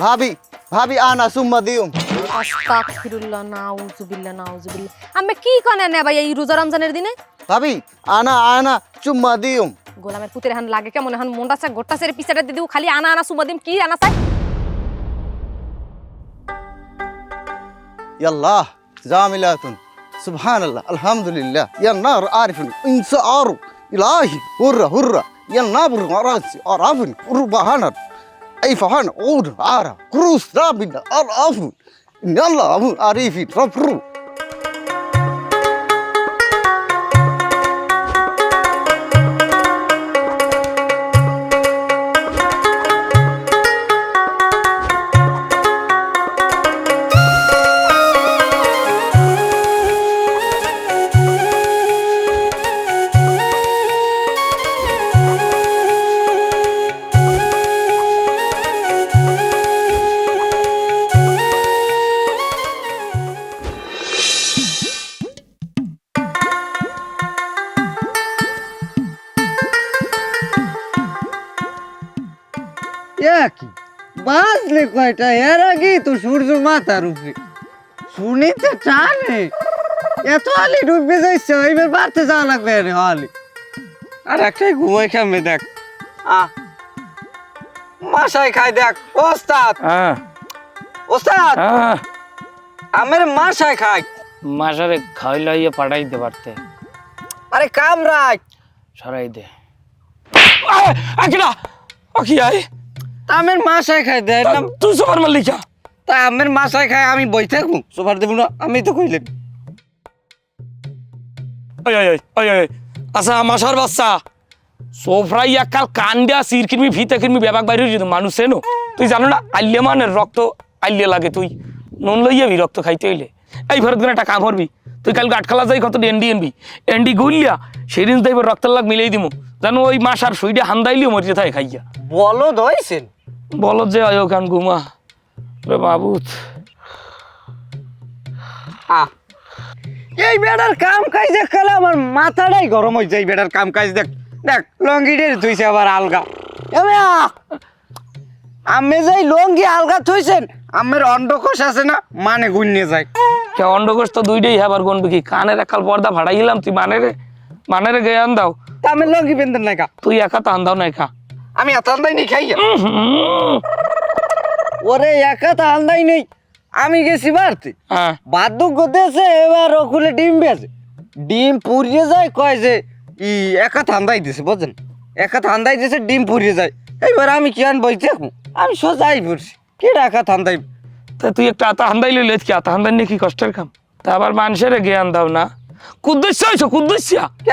ভাবি ভাবি আনা সুম্মা দিউম। আস্তাগফিরুল্লাহ নাউজুবিল্লাহ নাউজুবিল্লাহ। আমি কি কনে নে ভাই এই রোজা রমজানের দিনে? ভাবি আনা আনা চুম্মা দিউম। গোলামের পুতের হান লাগে কেমন হান? মন্ডা চা গোট্টা সেরে পিছাটা দিদিও খালি আনা আনা সুম্মা দিম কি আনা চাই? ইয়াল্লাহ জামিলাতুন। সুবহানাল্লাহ আলহামদুলিল্লাহ। ইয়া নার আরিফুন ইনসাআরু ইলাহি হুররা হুররা। الهي هرة هرة يا النابر راسي عرفن ربهانا اي فهان عود عارا كروس رابنا الافن ان الله সূর্য মাথার উপরে শুনিতে টানে। এত আলি ডুবে যাইছে এইবার বাড়তে যাওয়া লাগবে রে আলি। আর একটাই ঘুমাই খামে দেখ। আ মাসায় খাই দেখ ওস্তাদ। হ্যাঁ ওস্তাদ হ্যাঁ আমের মাসায় খাই। মাসারে খাই খাইলাইয়ে পাঠাইতে পারতে। আরে কামরাই। সরাই দে। আকিরা আকি আই? আমের মাসায় খাই দে তুই সবার মালিকা তা আমের মাসায় খাই আমি বই থাকব? সোফার দেবো না আমি তো কইলেন ওই ওই ওই ওই আচ্ছা মাসার বাচ্চা সোফরাই একাল কান্ডা সির কিনবি ভিতে কিনবি বেবাক বাইরে যদি মানুষ এনো তুই জানো না আল্লে মানের রক্ত আল্লে লাগে তুই। নুন লই যাবি রক্ত খাইতে হইলে। এই ভরত দিন একটা কাম করবি তুই কাল গাঠখালা যাই কত এন্ডি এনবি এন্ডি গুলিয়া সেদিন দেখবে রক্তের লাগ মিলাই দিমু। জানো ওই মাসার সুইডে হান্দাইলিও মরিতে থাকে খাইয়া। বলো দইছেন বলো যে আয়ো কান ঘুমা রে আহ এই বেড়ার কাম কাজ দেখ খেলে আমার মাথাটাই গরম হয়ে যায় বেড়ার কাম কাজ দেখ। দেখ লঙ্গিটার থইছে আবার আলগা! আমি যাই লঙ্গি আলগা থইছেন আমের অন্ডকোষ আছে না মানে গুন্নে যায়। কে অন্ডকোষ তো দুইটাই হ্যাবার গনবে কি? কানের একাল পর্দা ভাড়াইলাম তুই মানেরে মানেরে গে আন দাও। তা আমি লঙ্গি বেঁধেন না কা? তুই একা তো আন দাও না একা আমি এত আন্দাই নেই খাইয়া। ওরে একা তো আন্দাই নেই আমি গেছি বাড়তে। হ্যাঁ। বাদুক গদেছে এবার ওখানে ডিম বেছে ডিম পুড়িয়ে যায় কয় যে ই একা ঠান্দাই দিছে বুঝছেন? একা ঠান্দাই দিছে ডিম পুড়িয়ে যায়। এইবার আমি কি আন বই আমি সোজাই পড়ছি। কে একা ঠান্দাই তা তুই একটা আতা হান্দাই লইলে কি আতা হান্দাই নিয়ে কি কষ্টের কাম? তা আবার মানুষের জ্ঞান দাও না। কুদ্দুস হয়েছো কুদ্দুসিয়া। কে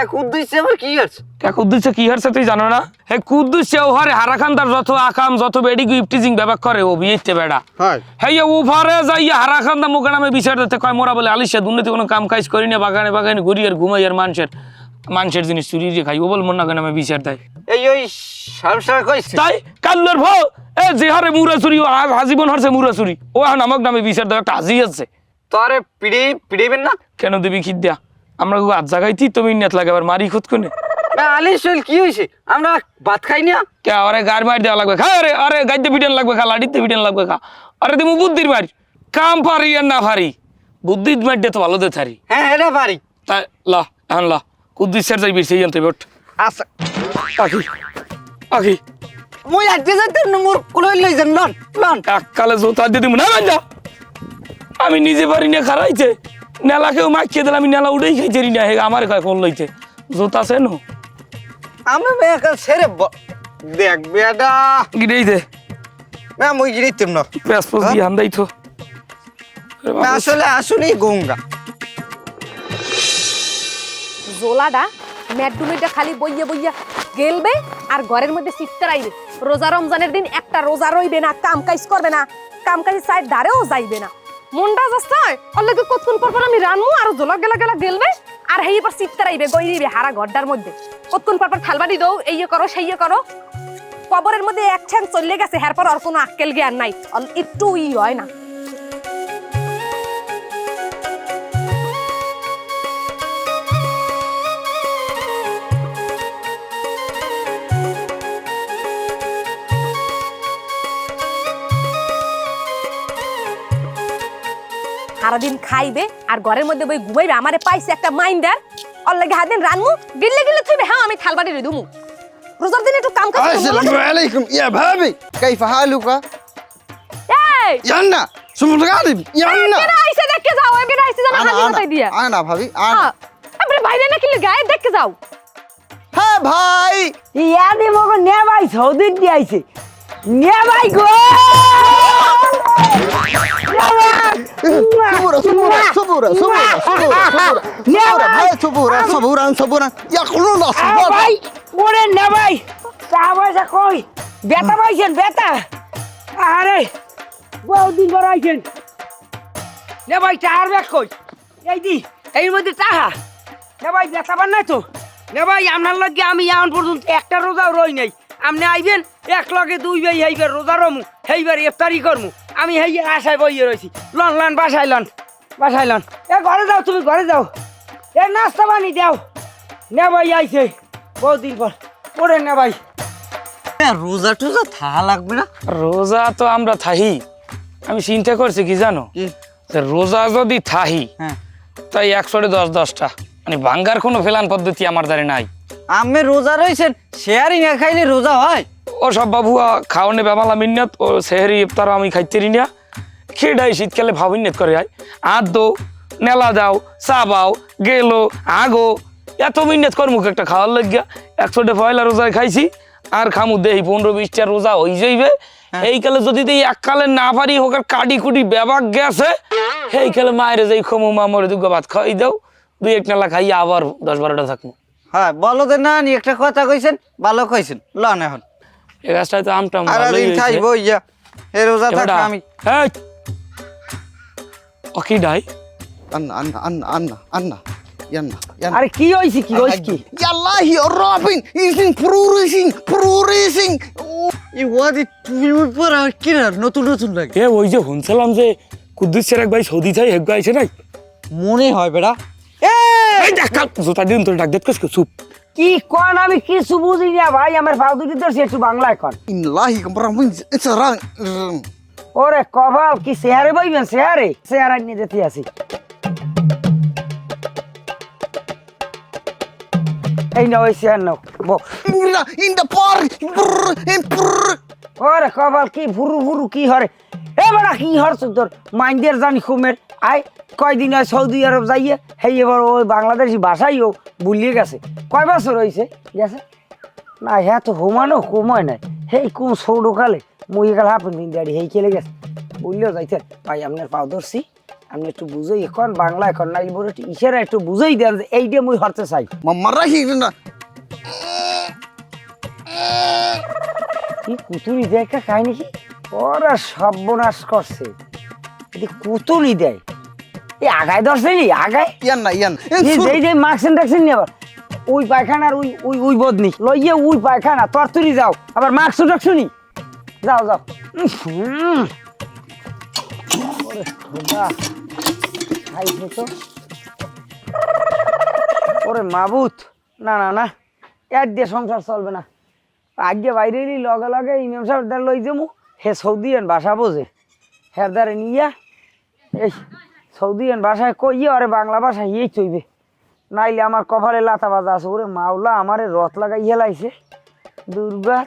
আমার তুই জানো না? হে কুদ্দুসে ও হারে হারাখান্দার যত আকাম যত বেডি ইফটিজিং ব্যবহার করে ও বিয়েতে বেড়া। হয়। হেই উফারে যাইয়া হারাখান্দা মুখে নামে বিচার দিতে কয় মোরা বলে আলিশা দুর্নীতি কোনো কাম কাজ করি না বাগানে বাগানে ঘুরি আর ঘুমাই আর মানুষের মানুষের জিনিস চুরি যে খাই। ও বল মন নামে নামে বিচার দেয়? এই ওই কইছে? তাই? কাল্লোর ভো এ যে হারে মুরা চুরি ও আ- হাজিবন হারছে মুরা চুরি। ও এখন আমাকে নামে বিচার দেয় একটা হাজি আছে। তোরে পিড়ি পিড়িবেন না? কেন দিবি খিদ দিয়া আমরা আজ জাগাইতি তুমি নেট লাগে আবার মারি খুদ কোনে? আলি শৈল কি হয়েছে আমরা ভাত খাই না কে আরে গার মার দেওয়া লাগবে খা আরে আরে গাইতে পিটেন লাগবে খা লাডিতে পিটেন লাগবে খা। আরে তুমি বুদ্ধির মারি। কাম পারি আর না পারি দিয়ে তো ভালো দে থারি। হ্যাঁ এটা পারি তাই ল এখন ল। কুদ্দিসের যাইবি সেই জানতে বট আচ্ছা। আখি মই আজকে যাইতে মোর কুলই লই যান লন লন। এককালে জোতা দিয়ে দিব না। আমি নিজে পারি না খারাইছে। নেলাকেও মাখিয়ে দিলে আমি নেলা উঠেই খাইছে না হে আমার কয় কোন লইছে। জোতা আছে নো? আমি মেয়েকে ছেড়ে দেখ বেটা। গিরেই দে। না মই গিরিতাম না। প্যাস পোস দিয়ে হান্দাই তো আসলে আসলেই গঙ্গা জোলাডা ম্যাডুমিটা খালি বইয়া বইয়া গেলবে আর ঘরের মধ্যে সিটতে রাইবে রোজা রমজানের দিন একটা রোজা রইবে না কাম কাজ করবে না। কাম কাজ সাইড ধারেও যাইবে না। মনটা যাচ্ছে অল্লাগে কতক্ষণ পর পর আমি রানমু আর জোলা গেলা গেলা গেলবে আর হেই পর সিটতে আইবে গইরিবে হারা ঘরটার মধ্যে। কতক্ষণ পর পর থালবাড়ি দৌ এই করো সেই করো। কবরের মধ্যে এক ঠ্যাং চলে গেছে হ্যার পর আর কোনো আক্কেল জ্ঞান নাই। একটু ই হয় না। সারাদিন খাইবে আর ঘরের মধ্যে বই ঘুমাইবে আমারে পাইছে একটা মাইন্ডার। ওর লাগে হাত দিন রানমু গিল্লে গিল্লে থইবে হ্যাঁ আমি থালবাটি রে দুমু রোজার দিন একটু কাম কাজ আসসালামু আলাইকুম। ইয়া ভাবি কাইফা হ্যাঁ, হালুকা এই! ইয়ান্না সুমুল গাদি ইয়ান্না। কেন আইসা দেখে যাও আমি আইসা যাবে না কোথায় দিয়া। আনা ভাবি হ্যাঁ, আনা। আপনি বাইরে না কিলে গায়ে দেখে যাও। হ্যাঁ ভাই। ইয়াদি মগো নে ভাই সৌদিন দি আইছে। নে ভাই গো! صبورة صبورة صبورة صبورة صبورة صبورة ভাই صبورة صبورا صبورا يقولون আ ভাই صبورا ওরে নে ভাই চা পয়সা কই বেতা পাইছেন বেতা আরে বহুদিন পর আইছেন নে ভাই চার ব্যাগ কই এই দি এই মধ্যে টাহা নে ভাই বেতা পান নাই তো নে ভাই আপনার লাগে আমি এখন পর্যন্ত একটা রোজাও রই নাই আপনি আইবেন? এক লগে দুই ভাই হেইবার রোজা রমু হেইবার ইফতারি করমু। আমি হেই আশায় বইয়ে রয়েছি লন লন বাসায় লন বাসায় লন। এ ঘরে যাও তুমি ঘরে যাও। এ নাস্তা বানি দাও। নে ভাই আইছে। বহুদিন পর। ওরে নে ভাই। রোজা টোজা থাকা লাগবে না? রোজা তো আমরা থাহি। আমি চিন্তা করছি কি জানো? যে রোজা যদি থাহি হ্যাঁ। তাই একশোটে দশ দশটা। মানে ভাঙ্গার কোনো ফেলান পদ্ধতি আমার দ্বারে নাই। আমি রোজা রয়েছেন শেয়ারই না খাইলে রোজা হয়। ও সব বাবুয়া খাওয়ানে বেমালা মিন্নত ও সেহেরি ইফতার আমি খাইতে না। খেডাই শীতকালে ভাবিন্যত করে আয়। আর দো নেলা দাও চা বাও গেলো আগো এত মিন্নত কর মুখ একটা খাওয়ার লাগিয়া। একশোটে পয়লা রোজায় খাইছি আর খামু দেই পনেরো বিশটা রোজা হয়ে যাইবে। এই কালে যদি দেই এক কালে না পারি হোক আর কাটি কুটি বেবাক গেছে। সেই কালে মায়ের যাই খমু মামরে দুগো ভাত খাই দাও। দুই এক নালা খাইয়া আবার দশ বারোটা থাকব হ্যাঁ বলতে না নি একটা কথা কইছেন ভালো কইছেন। লন এখন। এই গাছটায় তো আমটা আর দিন ইয়া এ রোজা আমি ওকি ডাই? আন্না আন্না আন্না আন্না আন্না ই কি না নতুন নতুন এ ওই যে যে নাই মনে হয় বেড়া। এ এই দেখ জুতা দিন তোর ডাক দেখ কইছ চুপ। কি কোন আমি কিছু বুঝি না ভাই আমার ফাউ দুটি ধরছি একটু বাংলা এখন ইল্লাহি কমরামিন ইসরাং ওরে কপাল কি বইবেন যেতে এই নাও ইন পার ওরে কপাল কি হরে? বেড়া কি হরছ তোর মাইন্ডের জানি খুমের আয় কয়দিন হয় সৌদি আরব যাইয়ে হেই এবার ওই বাংলাদেশি ভাষাই ও ভুলিয়ে গেছে। কয় বছর হয়েছে গেছে? না হ্যাঁ তো হোমানো কময় নাই। হেই কোন সৌডকালে মুই গেল হাফেন দিন দাঁড়ি হেই খেলে গেছে। বললেও যাইতে ভাই আপনার পাও ধরছি আপনি একটু বুঝাই এখন বাংলা এখন নাই বলে একটু ইশারা একটু বুঝাই দেন যে এইটা মুই হরতে চাই। মামারাহি না। কি কুতুরি একটা খায় নাকি? ওরা সর্বনাশ করছে। এটি কুতুরি দেয়। এই আগায় ধরছে নি? আগায়? ইয়ান না ইয়ান। এই যে মার্কসেন টাকসেন নি আবার ওই পায়খানার ওই ওই ওই বদনি। লইয়ে ওই পায়খানা তরতুরি যাও। আবার মার্কস টাকসুনি যাও যাও। ওরে মাবুত। না না না। এক দিয়ে সংসার চলবে না। আগে বাইরে লগে লগে ইমাম সাহেব লই যাব। হে সৌদিয়ান ভাষা বোঝে। হের দ্বারে নিয়া এই সৌদিয়ান ভাষায় কইয়ে আরে বাংলা ভাষা ইয়েই চইবে। নাইলে আমার কপালে লাতা বাজা আছে ওরে মাওলা আমারে রথ লাগাই হেলাইছে দুর্গা।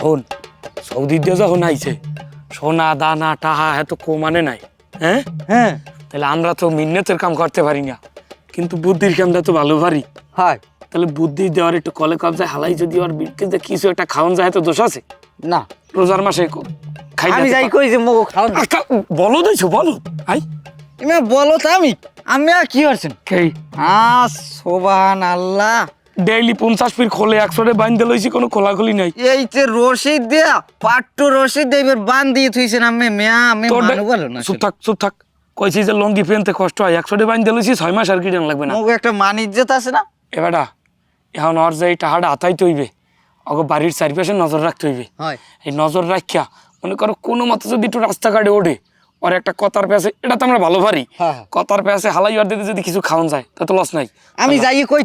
শোন সৌদি দিয়ে যখন আইছে সোনা দানা টাহা এত কমানে নাই হ্যাঁ? হ্যাঁ। তাহলে আমরা তো মিন্নতের কাম করতে পারি না কিন্তু বুদ্ধির কামটা তো ভালো পারি। হয়। তাহলে বুদ্ধি দেওয়ার একটু কলে কবজায় হালাই যদি ওর বিটকে কিছু একটা খাওয়ান যায় তো দোষ আছে? না। রোজার মাসে ক- খাই আমি যাই কই যে মগো খাও বলো দিছো বলো। আই। বলো তো আমি। আমি আর কি করছেন? আ সোবান আল্লাহ ডেইলি পঞ্চাশ পির খোলে একশোটে বাইন্দে লইছি কোনো খোলাখুলি নাই। এই যে রশিদ দেয়া পাট্টু রশিদ দেবের বান দিয়ে থুইছেন আমি মেয়া আমি মানু বলো না চুপ থাক চুপ থাক। কইছি যে লঙ্গি পেনতে কষ্ট হয় একশোটে বাইন্দে লইছি ছয় মাস আর কি লাগবে না। মগো একটা মান ইজ্জত আছে না? এবারটা এখন ওর যে টাহাটা হাতাইতে হইবে ওকে বাড়ির চারিপাশে নজর রাখতে হইবে। এই নজর রাখিয়া মনে করো কোনো মতো যদি একটু রাস্তাঘাটে ওঠে ওর একটা কথার পেছে এটা তো আমরা ভালো পারি হ্যাঁ, হ্যাঁ। কথার পেছে হালাই আর দিতে যদি কিছু খাওয়ান যায় তা তো লস নাই। আমি যাই কই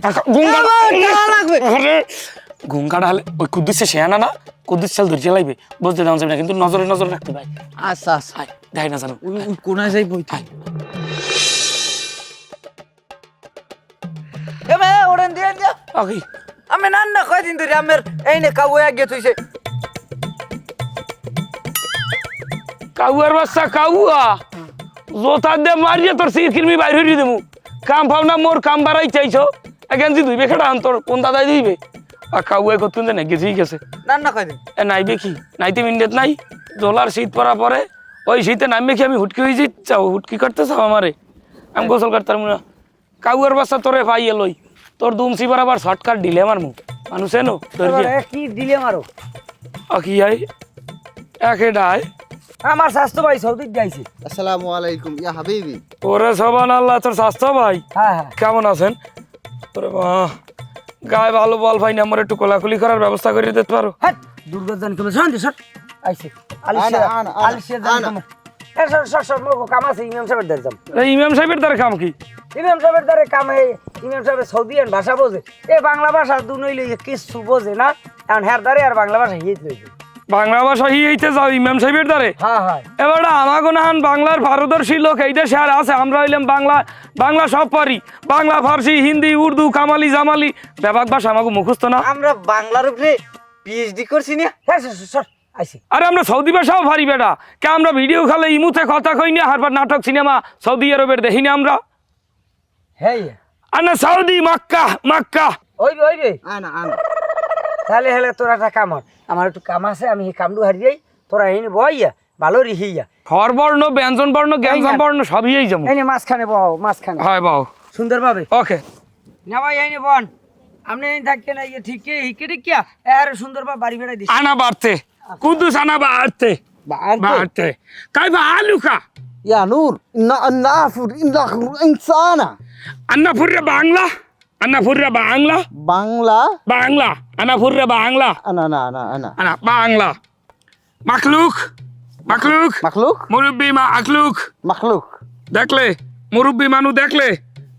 ঘুমকাটা হলে ওই কুদ্দুসে শেয়ানা না কুদ্দুস চাল ধরে চালাইবে বুঝতে দেওয়া যাবে না কিন্তু নজরে নজরে রাখতে ভাই আচ্ছা আচ্ছা। দেখাই না জানো। কোনায় যাই বই দিয়ে আমি নান্না কয়দিন ধরে আমের এই নে কাউ আগে তুইছে কাউয়ার বাচ্চা কাউয়া। জোতার দে মারিয়ে তোর সির কিরমি বাইর হইরি দেবো কাম ভাবনা মোর কাম বাড়াই চাইছো। এখান তুই দুইবে খেটা আন তোর কোন দাদাই দিবে আর কাউয়াই করতুন না গেছি গেছে। নান্না কয়দিন? এ নাইবে কি? নাইতে মিনিট নাই। জোলার শীত পড়া পরে ওই শীতে নামবে কি আমি হুটকি হয়ে যাই চাও হুটকি করতে চাও আমারে? আমি গোসল করতাম না। কাউয়ার বাচ্চা তোরে পাইয়ে লই। তোর দুমসি বরাবর শর্টকাট দিলে আমার মুখ। মানুষ এনো? তোর কি? কি দিলে মারো আকি আই? একে ডায় আমার স্বাস্থ্য ভাই সৌদি যাইছে। আসসালামু আলাইকুম ইয়া হাবিবি। ওরে সবান আল্লাহ তোর স্বাস্থ্য ভাই? হ্যাঁ হ্যাঁ। কেমন আছেন? ওরে বাহ গায়ে ভালো বল ভাই না আমার একটু কোলাকুলি করার ব্যবস্থা করে দিতে পারো? হ্যাঁ দুর্গজন কমে শান্তি সর আইছে। আলিশা আনা, আনা, আনা, আলিশা জান। কমে। সর সর সর মোর কাম আছে ইমাম সাহেবের এই ইমাম সাহেবের দ্বারা কাম কি? ইমাম সাহেবের দ্বারে কাম ইমাম সাহেবের সৌদিয়ান ভাষা বোঝে। এ বাংলা ভাষা দু নইলে কিছু বোঝে না। এখন হ্যার দ্বারে আর বাংলা ভাষা হিয়ে লইছে বাংলা ভাষা হিয়েইতে যাও ইমাম সাহেবের দ্বারে। এবার আমাগো নাহান বাংলার পারদর্শী লোক এই দেশে আর আছে আমরা হইলাম বাংলা বাংলা সব পারি। বাংলা ফার্সি হিন্দি উর্দু কামালি জামালি ব্যাপক ভাষা আমাকে মুখস্থ না। আমরা বাংলার উপরে পিএইচডি করছি না। হ্যাঁ সর আরে আমরা সৌদি ভাষাও ভারি বেটা। কে আমরা ভিডিও খালে ইমুতে কথা কই না হারবার নাটক সিনেমা সৌদি আরবের দেখি না আমরা। হ্যাঁ আর না সৌদি মাক্কা মাক্কা। ওই রে ওই রে। আনা আনা। তাহলে হেলে তোর একটা কাম আমার একটু কাম আছে আমি এই কামটু হারিয়ে যাই। তোরা এই বইয়া ভালো রিহিয়া স্বরবর্ণ ব্যঞ্জন বর্ণ জ্ঞানজাম বর্ণ সবই যাব। এই নে মাঝখানে বহ মাঝখানে। হয় বাও সুন্দর ভাবে ওকে। না ভাই এই বন। আপনি এই থাকতে না ইয়ে ঠিক হিকে টিকিয়া এর সুন্দর ভাবে বাড়ি বেড়াই দিস। আনা বাড়তে। কুদ্দুস আনা বাড়তে। বাড়তে? কাইফা আলুকা ইয়া নূর ইন্না আন্নাফুর ইন্নাহু ইনসানা আন্না ফুররে বাংলা আন্না ফুররে বাংলা বাংলা বাংলা আনা ফুররে বাংলা আনা না আনা আনা আনা বাংলা মাখলুক মাখলুক মাখলুক মুরব্বি মা আখলুক মাখলুক দেখলে মুরব্বি মানু দেখলে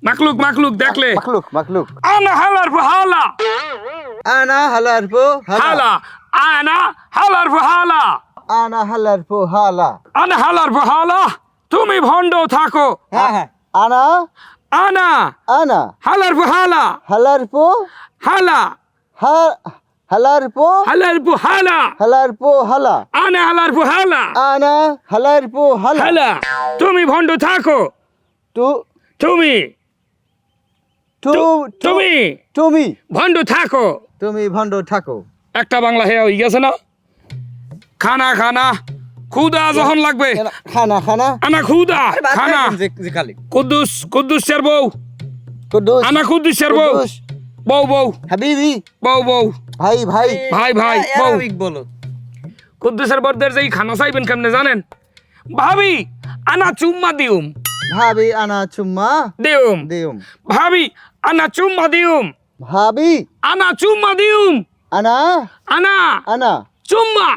মাখলুক মাখলুক দেখলে মাখলুক মাখলুক আনা হালার ফু হালা আনা হালার পো হালা আনা হালার ফু হালা আনা হালার পো হালা আনা হালার ফু হালা তুমি ভণ্ড থাকো। হ্যাঁ হ্যাঁ। আনা? আনা। আনা। হালার হালা। হালার পো? হালা। হা হালার পো? হালার ফু হালা। হালার পো হালা। আনা হালার ফু হালা। আনা হালার পো হালা। হালা। তুমি ভণ্ড থাকো। টু তুমি। তু- তুমি। তুমি। ভণ্ড থাকো। তুমি ভণ্ড থাকো। একটা বাংলা হেয়া হয়ে গেছে না? খানা খানা। খুদা যখন লাগবে। খানা খানা। আনা খুদা খানা। কুদ্দুস কুদ্দুসের বউ। কুদ্দুস। আনা কুদ্দুসের বউ। বউ বউ। হাবিবি। বউ বউ। ভাই ভাই। ভাই ভাই বউ। বলো। কুদ্দুসের বরদের যেই খানা চাইবেন কেমনে জানেন? ভাবি আনা চুম্মা দিউম। ভাবি আনা চুম্মা দিউম। দিউম। ভাবি আনা চুম্মা দিউম। ভাবি। আনা চুম্মা দিউম। আনা। আনা। আনা। চুম্মা।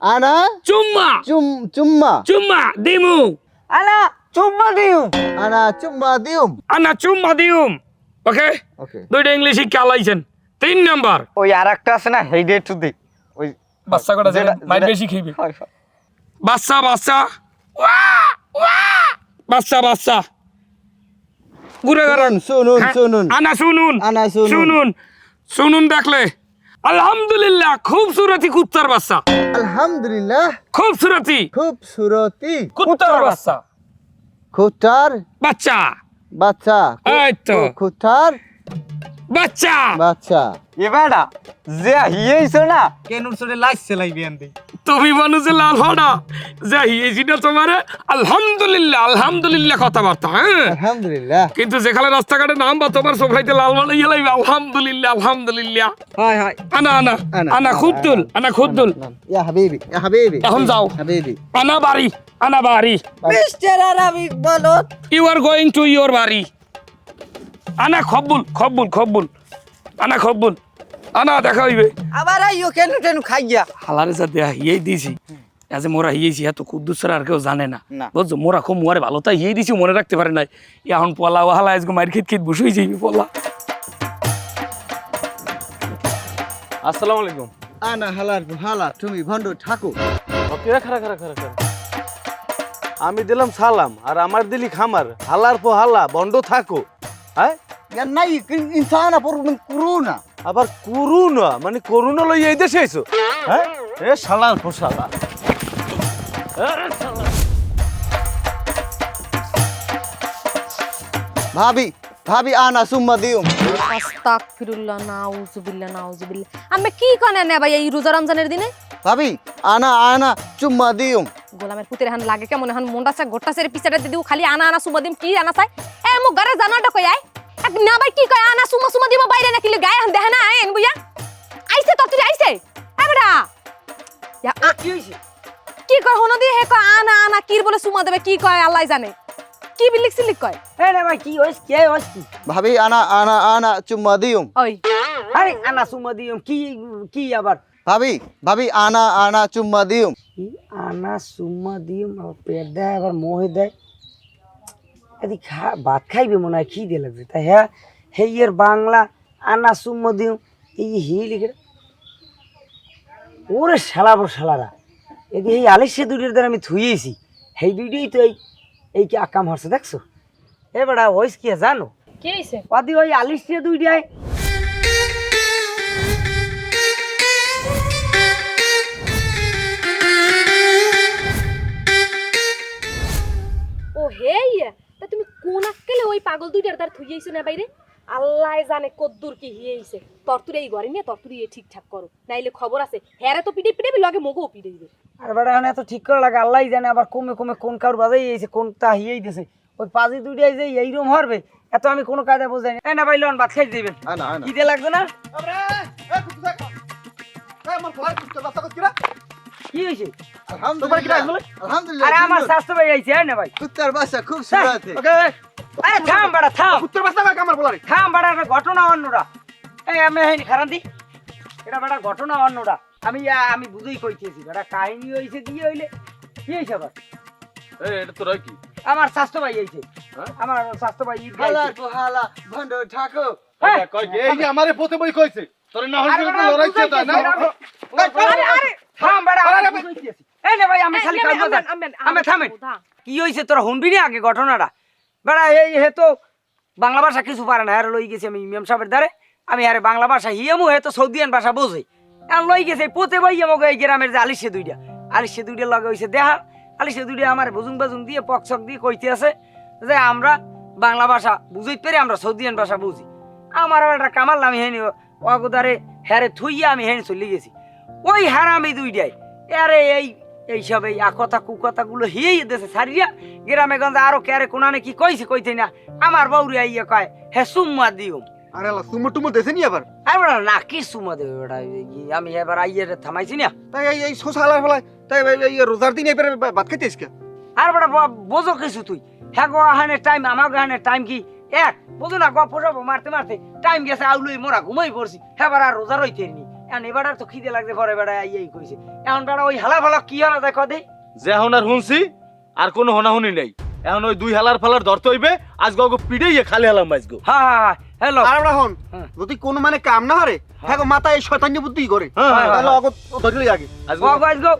আনা? চুম্মা। চুম চুম্মা। চুম্মা দিমু। আনা চুম্মা দিও আনা চুম্মা দিউম। আনা চুম্মা দিউম। ওকে? ওকে। দুইটা ইংলিশ শিক্ষা লাইছেন। তিন নাম্বার। ওই আর একটা আছে না হেই ডে টু দে ওই বাচ্চা কটা যেটা- মাইর বেশি খাইবে। বাচ্চা বাচ্চা। ওয়া, ওয়া, বাচ্চা বাচ্চা। ঘুরে বেড়ান শুনুন হ্যাঁ, শুনুন আনা শুনুন। আনা শুনুন। শুনুন। শুনুন দেখলে। আলহামদুলিল্লাহ খুবসুরতি কুত্তার বাচ্চা। আলহামদুলিল্লাহ। খুবসুরতি খুব সুরতি। কুত্তার বাচ্চা। কুত্তার? বাচ্চা। বাচ্চা। এই তো। খুটার বাচ্চা! বাচ্চা। এ বেটা যে হিয়েইছো না? কেন সরে লাইছে লাইবি আনতে? তুমি লাল যাই এজিটা তোমার আলহামদুলিল্লাহ আলহামদুলিল্লাহ কথাবার্তা হ্যাঁ? আলহামদুলিল্লাহ। কিন্তু যেখানে রাস্তাঘাটে নাম বা তোমার সোফাইতে লাল বানাইয়া আলহামদুলিল্লাহ আলহামদুলিল্লাহ। হয় হয়। আনা আনা আনা, খুদ্দুল আনা খুদ্দুল। ইয়া হাবিবি ইয়া হাবিবি। এখন যাও। হাবিবি। আনা বাড়ি আনা বাড়ি। মিস্টার আরবিক বলো। You are going to your বাড়ি। আনা খব্বুল খব্বুল খব্বুল আনা খব্বুল আনা দেখা হইবে। আবার আইও কেন কেন খাইয়া। হালারে যা দেয়া হিয়েই দিয়েছি আজ মোরা হিয়েছি এত কুদ্দুস আর কেউ জানে না। বুঝছ? মোরা খুব মোয়ারে ভালো তাই হিয়ে দিছি মনে রাখতে পারে নাই। এখন পলা ওহালা আজকে মার খেত খেত বসেই যাইবি পলা। আসসালামু আলাইকুম। আনা হালার হালা তুমি ভণ্ড ঠাকুর। খারা খারা খারা খারা। আমি দিলাম সালাম আর আমার দিলি খামার। হালার পো হালা বন্ধ থাকো হ্যাঁ নাই ইনসানা পর করুনা আবার করুণা? মানে করুণা লই এই দেশে আইছো? হ্যাঁ? এ শালার পো ভাবি ভাবি আনা সুম্মা দিও আস্তাগফিরুল্লাহ নাউজুবিল্লাহ নাউজুবিল্লাহ। আমি কি কনে নে ভাই এই রোজা রমজানের দিনে? ভাবি আনা আনা চুম্মা দিও গোলামের পুতের হান লাগে কেমন হান? মুন্ডা চা গোটা সেরে পিছাটা দিদিও খালি আনা আনা সুমা দিম কি আনা চাই? এ মো ঘরে জানাটা কই আই। না ভাই কি কয়? আনা সুমা সুমা দিম বাইরে না কিলে গায়ে হান দেখে না আইন বুইয়া। আইছে তো তুই আইছে। এ বেটা। ইয়া আ কি হইছে কি কয় হনো দিয়ে হে কয় আনা আনা কি বলে সুমা দেবে কি কয় আল্লাহ জানে। কি বিলিক সিলিক কয়? এই রে ভাই কি হইছে কে হইছে ভাবি আনা আনা আনা চুম্মা দিও ওই আরে আনা সুমা দিম কি কি আবার? ভাবি ভাবি আনা আনা চুম্মা দিও আনা চুম্মা দিম আর পেট দেয় আবার মোহে দেয়। এদি খা ভাত খাইবে মনে হয় খিদে লাগছে। তাই হ্যাঁ হেইয়ের বাংলা আনা চুম্মা দিম এই হি লিখে ওরে শালাবো শালারা এদি এই আলিশে দুইটার দ্বারা আমি থুইয়েছি সেই দুইটাই তো এই এই কি আকাম হচ্ছে দেখছ? এ বেড়া ওইস কি জানো? কি হইছে? ওদি ওই আলিশে দুইটাই কোন ওই পাগল দুইটার তার থুইয়েছো না বাইরে? আল্লাহ জানে কদ্দুর কি হিয়েছে তরতুরে এই ঘরে নিয়ে তরতুরি এ ঠিকঠাক করো। নাইলে খবর আছে হ্যারে তো পিটে পিটে লগে মগও পিটে দিবে। আর বেড়া এখন এত ঠিক করে লাগে আল্লাহ জানে আবার কমে কমে কোন কারুর বাজাই এইছে কোনটা হিয়েই দিছে ওই পাজি দুইটাই যে এইরকম হরবে এত আমি কোনো কায়দা বোঝাই না। এই না ভাই লোন ভাত খাই দিবেন। আনা আনা কি দিয়ে লাগবে না? কি হয়েছে? তোমার কি ডাকলো? আলহামদুলিল্লাহ আরে আমার স্বাস্থ্য ভাই আইছে না ভাই। কুত্তার বাসা খুব সুরাতে। আরে থাম বাড়া থাম। উত্তর বাস্তা ভাই কামার বলারে? থাম বাড়া ঘটনা অন্যরা। এই আমি হেনি খারান দি। এটা বাড়া ঘটনা অন্যরা। আমি আমি বুঝেই কইতেছি বাড়া কাহিনী হইছে দিয়ে হইলে? কি হইছে আবার? এটা তো কি? আমার স্বাস্থ্য ভাই আইছে। হ্যাঁ? আমার স্বাস্থ্য ভাই ঈদ হালা ভণ্ড ঠাকুর হ্যাঁ। কয় এই যে আমারে প্রথম বই কইছে তোর না বাড়া, লড়াইছে তাই না? আরে, আরে, থাম বাড়া। এই নে ভাই আমি খালি কাজ আমি থামেন। কি হয়েছে তোরা শুনবি না আগে ঘটনাটা? বেড়া এই হে তো বাংলা ভাষা কিছু পারে না আর লই গেছি আমি ইমাম সাহেবের দ্বারে। আমি আরে বাংলা ভাষা হিয়ামু হে তো সৌদিয়ান ভাষা বোঝে। আর লই গেছে পোতে বই আমাকে এই গ্রামের যে আলিশে দুইটা। আলিশে দুইটা লগে হইছে দেখা আলিশে দুইটা আমার বুজুং বাজুং দিয়ে পক ছক দিয়ে কইতে আছে যে আমরা বাংলা ভাষা বুঝইতে পারি আমরা সৌদিয়ান ভাষা বুঝি। আমার একটা কামাল আমি হেনি অগদারে হ্যারে থুইয়া আমি হেনি চলে গেছি। ওই হারামি দুইটাই। আরে এই এইসব এই আকথা কুকথাগুলো হিয়েই দেশে সারিয়া গ্রামে গঞ্জে আরও কেরে কোনানে কি কইছে কইতে না। আমার বউরি আইয়া কয় হে সুম্মা দিও। আরে আল্লাহ সুমো টুমো দেছে নি আবার? আমি বলা না কি সুম্মা দেবে বেটা আমি এবার আইয়ে থামাইছি না। তাই এই এই হালার ফলাই তাই এই- রোজার দিন এবারে ভাত খাইতে ইসকে আর বেটা ব- বোঝো কিছু তুই। হ্যাঁ গো হানে টাইম আমার গানে টাইম কি? এক বুঝো না গপ মারতে মারতে টাইম গেছে আউলুই মোরা ঘুমাই পড়ছি। হ্যাঁ আর রোজা রইতে নি। এখন এবার আর তো খিদে লাগতে পরে বেড়া আইয়াই কইছে। এখন বেড়া ওই হালা ফালা কি হলো দেখো দে। যে এখন আর শুনছি আর কোনো হনাহুনি নেই। এখন ওই দুই হালার ফালার ধরতে হইবে আজ গো পিড়েই খালি হালাম আজগো। হ্যাঁ হ্যাঁ হ্যাঁ হ্যালো। আর আমরা হন হ্যাঁ। যদি কোনো মানে কাম না হারে হ্যাঁ। গো মাথায় এই শয়তানি বুদ্ধি করে। হ্যাঁ, হ্যাঁ, তাহলে অগত ধরলি আগে। আজগো। ওয়াগো গো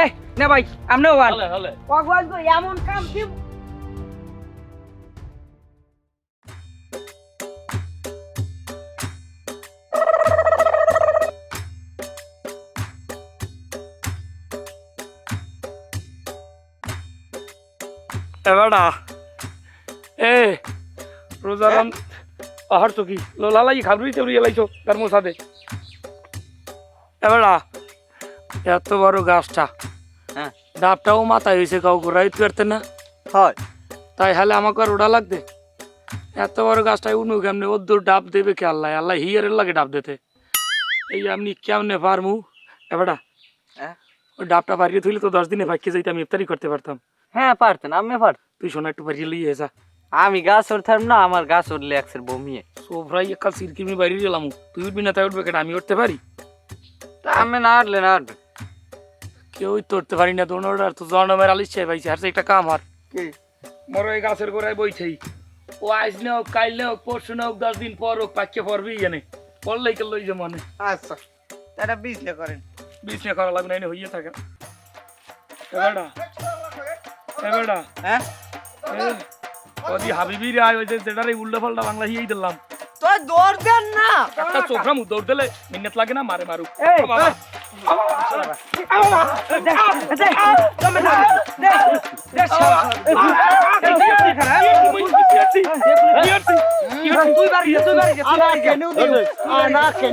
এই নে ভাই আমনেও হলে ওয়াগো গো এমন কাম কি এবারটা। এ রোজারাম আহার তো কি? লোলালাই খাবরি তেবরি এলাইছো তার মশাদে এবারটা এত বড় গাছটা। হ্যাঁ। ডাবটাও মাথায় হয়েছে কাউ ঘুরাইতে পারতে না? হয়। তাই হলে আমাকে আর ওটা লাগবে? এত বড় গাছটায় উনু কেমনে? ওদ্দুর ডাব দেবে কে আল্লাহ? আল্লাহ হিয়ারের লাগে ডাব দিতে। এই আপনি কেমনে পারমু? এবারটা হ্যাঁ? ওই ডাবটা পারিয়ে থইলে তো দশ দিনে ভাগ্যে যাইতে আমি ইফতারি করতে পারতাম। হ্যাঁ পারতেন আমি পার তুই শোনা একটু পারিয়ে লইয়ে যা। আমি গাছ উঠতাম না আমার গাছ উঠলে একসের বমিয়ে। সোফরাই একাল সিরকিমি বাইরে গেলাম। তুই উঠবি না তাই উঠবে কেন? আমি উঠতে পারি? তা আমি না উঠলে না উঠবে। কেউই তো উঠতে পারি না দোনোর আর তো জন্মের আলিস চাই ভাইছে আর একটা কাম আর কি? মরো এই গাছের গোড়ায় বইছেই ও আজ নে হোক কাইল নে হোক পরশু নে হোক দশ দিন পর হোক পাচ্ছে পড়বি জানে পড়লেই কে লই যে মনে। আচ্ছা এটা বিজলে করেন। বিছনে করা লাগবে না হইয়ে থাকে এবারটা হ্যাঁ ওদি হাবিবি রে আয় ওই যে যেটারে উল্টো পাল্টা বাংলা হিয়েই দিলাম তো দৌড় দেন না একটা চোখরা মুখ দৌড় দিলে মিন্নত লাগে না মারে মারু। কেন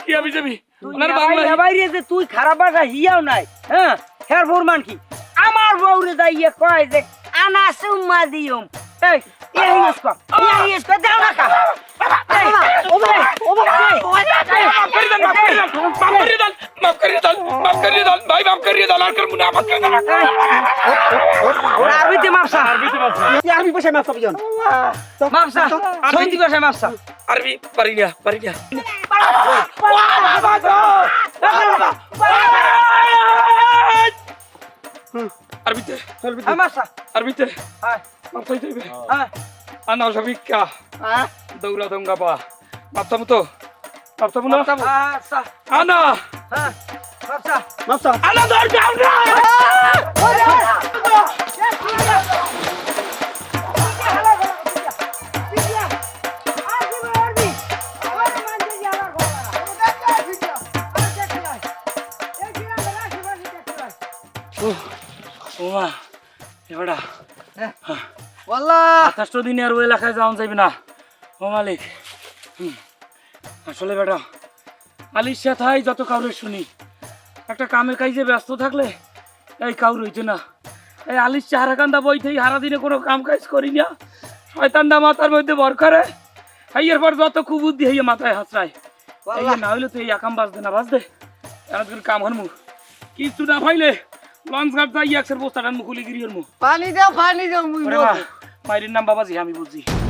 কি আমি যাবি? তুই ওনার এবাই- বাংলা এবাইরে যে তুই খারাপ ভাষা হিয়াও নাই হ্যাঁ? হের ফোরমান কি? আমার বউরে যাইয়ে কয় যে আনা সুম্মা দিয়ম। এই এই ইসকো এই ইসকো দাও না কা। ওবে ওবে মাফ করিয়ে দাও মাফ করিয়ে দাও ভাই মাফ করিয়ে দাও আর করব না মাফ করিয়ে দাও ওরা আরবি তে মাফসা আরবি তে মাফসা কি আরবি ভাষায় মাফসা বুঝন মাফসা সৌদি ভাষায় মাফসা আরবি পারি না পারি না। আরবিতে আরবিতে মাফসা আরবিতে। হ্যাঁ। মাথায় যাবে আনার সবিকা দৌড়া দঙ্গা পা ভাবতাম তো ভাবতাম না আনা আনা ধর যাও না ওমা এবারা হ্যাঁ দিনে আর ওই এলাকায় যাওয়া যাইবে না। ও মালিক। হুম, আসলে বেটা আলির সাথাই যত কাউরে শুনি। একটা কামের কাজে ব্যস্ত থাকলে এই কাউর হইতে না। এই আলির বইতেই হারা দিনে কোনো কাম কাজ করি না। শয়তানটা মাথার মধ্যে ভর করে। হাইয়ের পর যত কুবুদ্ধি হইয়া মাথায় হাসরায়। এই না হইলে তো এই একাম বাজতে না বাজতে এর কাম হরমু। কিছু না পাইলে লঞ্চ ঘাট যাই একশের বস্তাটার মুখুলি গিরিয়ের মুখ পানি দাও পানি দাও মুই ওরে মা মায়ের নাম বাবাজি আমি বুঝছি